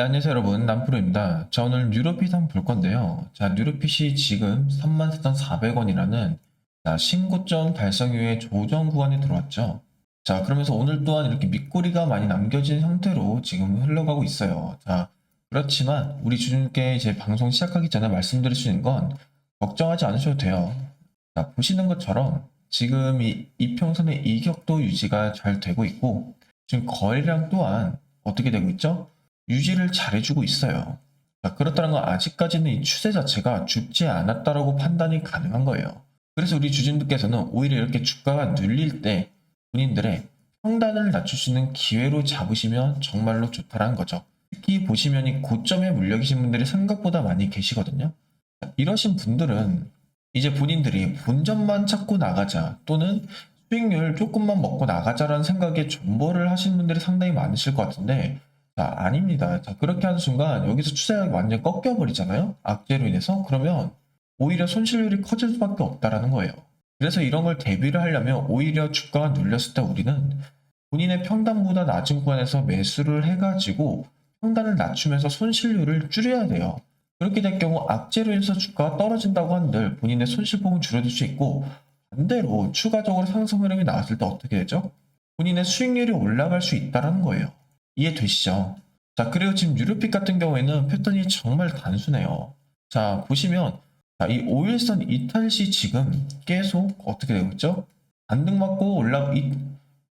네, 안녕하세요 여러분 남프로입니다. 자 오늘 뉴로핏 한번 볼 건데요. 자 뉴로핏이 지금 34,400원이라는 자, 신고점 달성 이후에 조정 구간에 들어왔죠. 자 그러면서 오늘 또한 이렇게 밑꼬리가 많이 남겨진 형태로 지금 흘러가고 있어요. 자 그렇지만 우리 주님께 이제 방송 시작하기 전에 말씀드릴 수 있는 건 걱정하지 않으셔도 돼요. 자 보시는 것처럼 지금 이 이평선의 이격도 유지가 잘 되고 있고 지금 거래량 또한 어떻게 되고 있죠? 유지를 잘해주고 있어요. 자, 그렇다는 건 아직까지는 이 추세 자체가 죽지 않았다라고 판단이 가능한 거예요. 그래서 우리 주진들께서는 오히려 이렇게 주가가 눌릴 때 본인들의 평단을 낮출 수 있는 기회로 잡으시면 정말로 좋다라는 거죠. 특히 보시면 이 고점에 물려 계신 분들이 생각보다 많이 계시거든요. 자, 이러신 분들은 이제 본인들이 본점만 찾고 나가자 또는 수익률 조금만 먹고 나가자라는 생각에 존버를 하시는 분들이 상당히 많으실 것 같은데 자, 아닙니다. 자, 그렇게 하는 순간 여기서 추세가 완전 꺾여버리잖아요? 악재로 인해서? 그러면 오히려 손실률이 커질 수밖에 없다라는 거예요. 그래서 이런 걸 대비를 하려면 오히려 주가가 눌렸을 때 우리는 본인의 평단보다 낮은 구간에서 매수를 해가지고 평단을 낮추면서 손실률을 줄여야 돼요. 그렇게 될 경우 악재로 인해서 주가가 떨어진다고 한들 본인의 손실폭은 줄어들 수 있고 반대로 추가적으로 상승 흐름이 나왔을 때 어떻게 되죠? 본인의 수익률이 올라갈 수 있다라는 거예요. 이해되시죠? 자, 그리고 지금 유료픽 같은 경우에는 패턴이 정말 단순해요. 자, 보시면 자, 이 5일선 이탈 시 지금 계속 어떻게 되고 있죠? 반등 맞고 올라 이,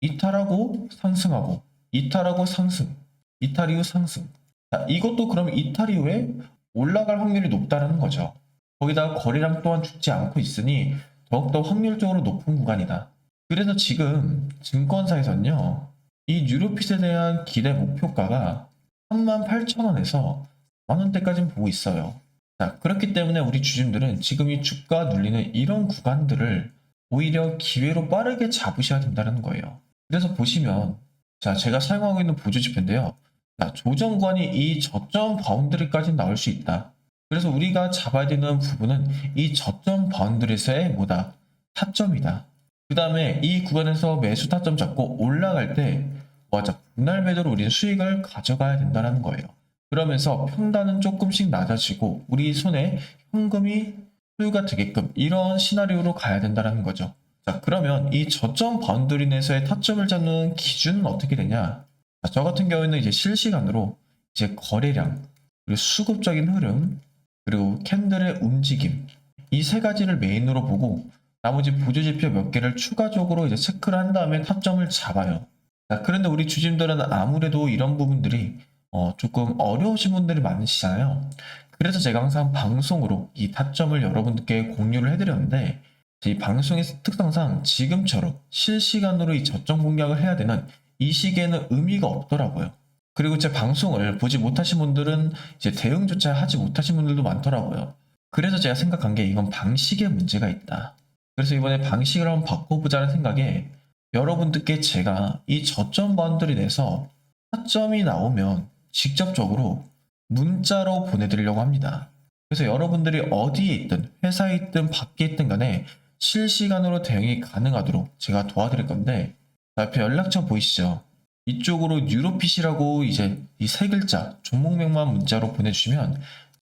이탈하고 상승하고 이탈하고 상승 이탈 이후 상승 자, 이것도 그럼 이탈 이후에 올라갈 확률이 높다는 거죠. 거기다가 거래량 또한 죽지 않고 있으니 더욱더 확률적으로 높은 구간이다. 그래서 지금 증권사에서는요, 이 뉴로핏에 대한 기대 목표가가 38,000원에서 만원대까지는 보고 있어요. 자, 그렇기 때문에 우리 주주들은 지금 이 주가 눌리는 이런 구간들을 오히려 기회로 빠르게 잡으셔야 된다는 거예요. 그래서 보시면, 자, 제가 사용하고 있는 보조지표인데요. 자, 조정 구간이 이 저점 바운드리까지 나올 수 있다. 그래서 우리가 잡아야 되는 부분은 이 저점 바운드리에서의 뭐다? 타점이다. 그 다음에 이 구간에서 매수 타점 잡고 올라갈 때 맞아 분할 매도로 우리는 수익을 가져가야 된다는 거예요. 그러면서 평단은 조금씩 낮아지고 우리 손에 현금이 소유가 되게끔 이런 시나리오로 가야 된다는 거죠. 자 그러면 이 저점 바운드리 내에서의 타점을 잡는 기준은 어떻게 되냐? 자, 저 같은 경우에는 이제 실시간으로 이제 거래량 그리고 수급적인 흐름 그리고 캔들의 움직임 이 세 가지를 메인으로 보고 나머지 보조 지표 몇 개를 추가적으로 이제 체크를 한 다음에 타점을 잡아요. 자, 그런데 우리 주심들은 아무래도 이런 부분들이 어, 조금 어려우신 분들이 많으시잖아요. 그래서 제가 항상 방송으로 이 타점을 여러분들께 공유를 해드렸는데 이 방송의 특성상 지금처럼 실시간으로 이 저점 공략을 해야 되는 이 시기에는 의미가 없더라고요. 그리고 제 방송을 보지 못하신 분들은 이제 대응조차 하지 못하신 분들도 많더라고요. 그래서 제가 생각한 게 이건 방식에 문제가 있다. 그래서 이번에 방식을 한번 바꿔보자는 생각에 여러분들께 제가 이 저점 바운드리 내서 타점이 나오면 직접적으로 문자로 보내드리려고 합니다. 그래서 여러분들이 어디에 있든 회사에 있든 밖에 있든 간에 실시간으로 대응이 가능하도록 제가 도와드릴 건데 자, 옆에 연락처 보이시죠? 이쪽으로 뉴로핏이라고 이제 이 세 글자 종목명만 문자로 보내주시면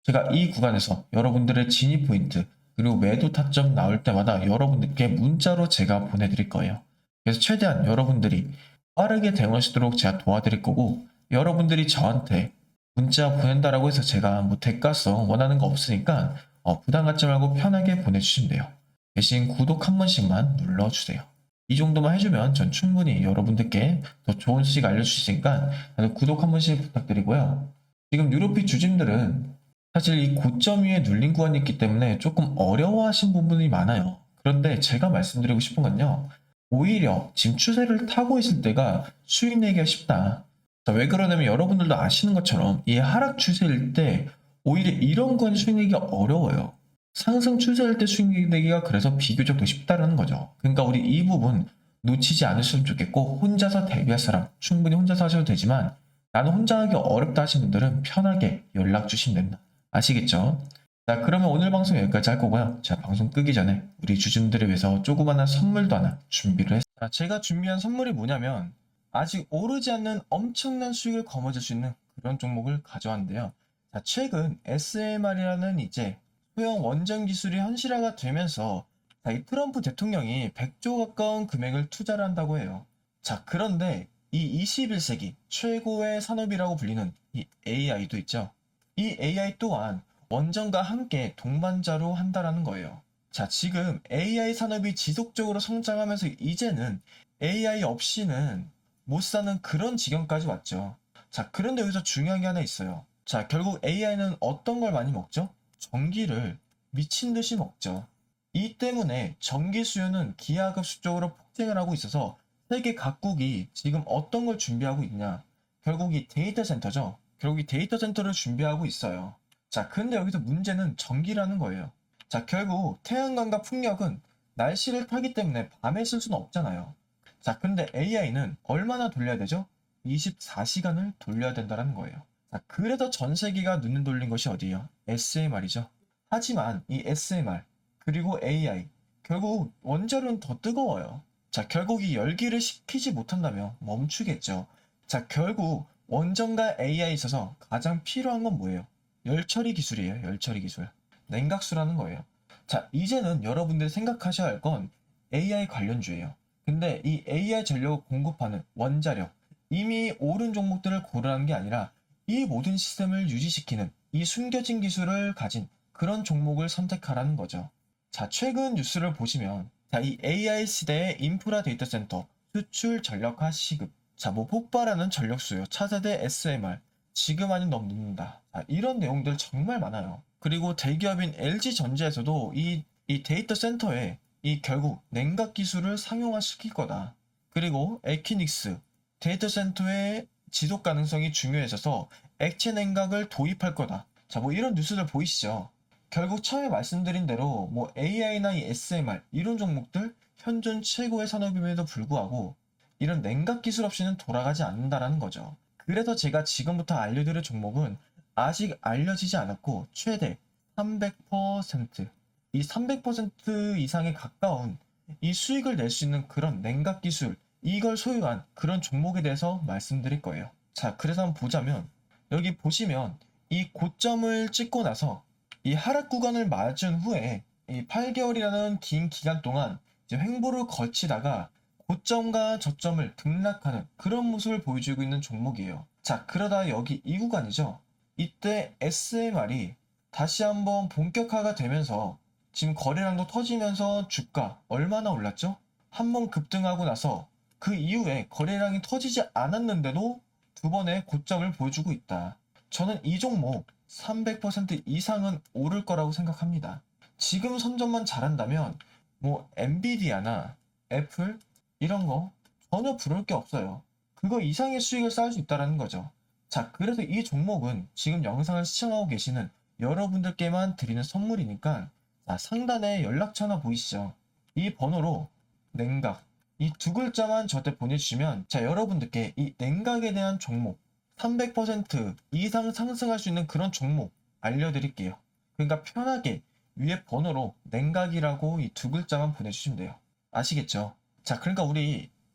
제가 이 구간에서 여러분들의 진입 포인트 그리고 매도 타점 나올 때마다 여러분들께 문자로 제가 보내드릴 거예요. 그래서 최대한 여러분들이 빠르게 대응하시도록 제가 도와드릴 거고 여러분들이 저한테 문자 보낸다라고 해서 제가 뭐 대가성 원하는 거 없으니까 어, 부담 갖지 말고 편하게 보내주시면 돼요. 대신 구독 한 번씩만 눌러주세요. 이 정도만 해주면 전 충분히 여러분들께 더 좋은 소식 수 다들 구독 한 번씩 부탁드리고요. 지금 유로피 주진들은 사실 이 고점 위에 눌린 구간이 있기 때문에 조금 어려워하신 부분이 많아요. 그런데 제가 말씀드리고 싶은 건요. 오히려 지금 추세를 타고 있을 때가 수익 내기가 쉽다. 자, 왜 그러냐면 여러분들도 아시는 것처럼 이 하락 추세일 때 오히려 이런 건 수익 내기가 어려워요. 상승 추세일 때 수익 내기가 그래서 비교적 더 쉽다는 거죠. 그러니까 우리 이 부분 놓치지 않으셨으면 좋겠고 혼자서 대비할 사람 충분히 혼자서 하셔도 되지만 나는 혼자 하기 어렵다 하신 분들은 편하게 연락 주시면 됩니다. 아시겠죠? 자 그러면 오늘 방송 여기까지 할 거고요. 자 방송 끄기 전에 우리 주주들을 위해서 조그마한 선물도 하나 준비를 했습니다. 제가 준비한 선물이 뭐냐면 아직 오르지 않는 엄청난 수익을 거머쥘 수 있는 그런 종목을 가져왔는데요. 자, 최근 SMR이라는 이제 소형 원전 기술이 현실화가 되면서 자, 이 트럼프 대통령이 100조 가까운 금액을 투자를 한다고 해요. 자, 그런데 이 21세기 최고의 산업이라고 불리는 이 AI도 있죠. 이 AI 또한 원전과 함께 동반자로 한다라는 거예요. 자, 지금 AI 산업이 지속적으로 성장하면서 이제는 AI 없이는 못 사는 그런 지경까지 왔죠. 자, 그런데 여기서 중요한 게 하나 있어요. 자, 결국 AI는 어떤 걸 많이 먹죠? 전기를 미친 듯이 먹죠. 이 때문에 전기 수요는 기하급수적으로 폭증을 하고 있어서 세계 각국이 지금 어떤 걸 준비하고 있냐? 결국 이 데이터 센터죠. 결국 이 데이터 센터를 준비하고 있어요. 자, 근데 여기서 문제는 전기라는 거예요. 자, 결국 태양광과 풍력은 날씨를 타기 때문에 밤에 쓸 수는 없잖아요. 자, 근데 AI는 얼마나 돌려야 되죠? 24시간을 돌려야 된다는 거예요. 자, 그래서 전 세계가 눈을 돌린 것이 어디예요? SMR이죠. 하지만 이 SMR 그리고 AI 결국 원자로는 더 뜨거워요. 자, 결국 이 열기를 식히지 못한다면 멈추겠죠. 자, 결국 원전과 AI에 있어서 가장 필요한 건 뭐예요? 열처리 기술이에요. 열처리 기술. 냉각수라는 거예요. 자, 이제는 여러분들이 생각하셔야 할 건 AI 관련주예요. 근데 이 AI 전력을 공급하는 원자력, 이미 오른 종목들을 고르는 게 아니라 이 모든 시스템을 유지시키는 이 숨겨진 기술을 가진 그런 종목을 선택하라는 거죠. 자, 최근 뉴스를 보시면, 자, 이 AI 시대의 인프라 데이터 센터, 수출 전력화 시급, 자, 뭐 폭발하는 전력 수요, 차세대 SMR, 지금 아닌 늦는다. 자, 이런 내용들 정말 많아요. 그리고 대기업인 LG전자에서도 이, 이 데이터 센터에 이 결국 냉각 기술을 상용화 시킬 거다. 그리고 에키닉스, 데이터 센터의 지속 가능성이 중요해져서 액체 냉각을 도입할 거다. 자, 뭐 이런 뉴스들 보이시죠? 결국 처음에 말씀드린 대로 뭐 AI나 이 SMR 이런 종목들 현존 최고의 산업임에도 불구하고 이런 냉각 기술 없이는 돌아가지 않는다라는 거죠. 그래서 제가 지금부터 알려드릴 종목은 아직 알려지지 않았고 최대 300%, 이 300% 이상에 가까운 이 수익을 낼 수 있는 그런 냉각 기술, 이걸 소유한 그런 종목에 대해서 말씀드릴 거예요. 자, 그래서 한번 보자면 여기 보시면 이 고점을 찍고 나서 이 하락 구간을 맞은 후에 이 8개월이라는 긴 기간 동안 이제 횡보를 거치다가 고점과 저점을 등락하는 그런 모습을 보여주고 있는 종목이에요. 자, 그러다 여기 이 구간이죠. 이때 SMR이 다시 한번 본격화가 되면서 지금 거래량도 터지면서 주가 얼마나 올랐죠? 한번 급등하고 나서 그 이후에 거래량이 터지지 않았는데도 두 번의 고점을 보여주고 있다. 저는 이 종목 300% 이상은 오를 거라고 생각합니다. 지금 선점만 잘한다면 뭐 엔비디아나 애플 이런 거 전혀 부러울 게 없어요. 그거 이상의 수익을 쌓을 수 있다는 거죠. 자, 그래서 이 종목은 지금 영상을 시청하고 계시는 여러분들께만 드리는 선물이니까 자, 상단에 연락처 하나 보이시죠? 이 번호로 냉각 이 두 글자만 저한테 보내주시면 자 여러분들께 이 냉각에 대한 종목 300% 이상 상승할 수 있는 그런 종목 알려드릴게요. 그러니까 편하게 위에 번호로 냉각이라고 이 두 글자만 보내주시면 돼요. 아시겠죠? 자, 그러니까 우리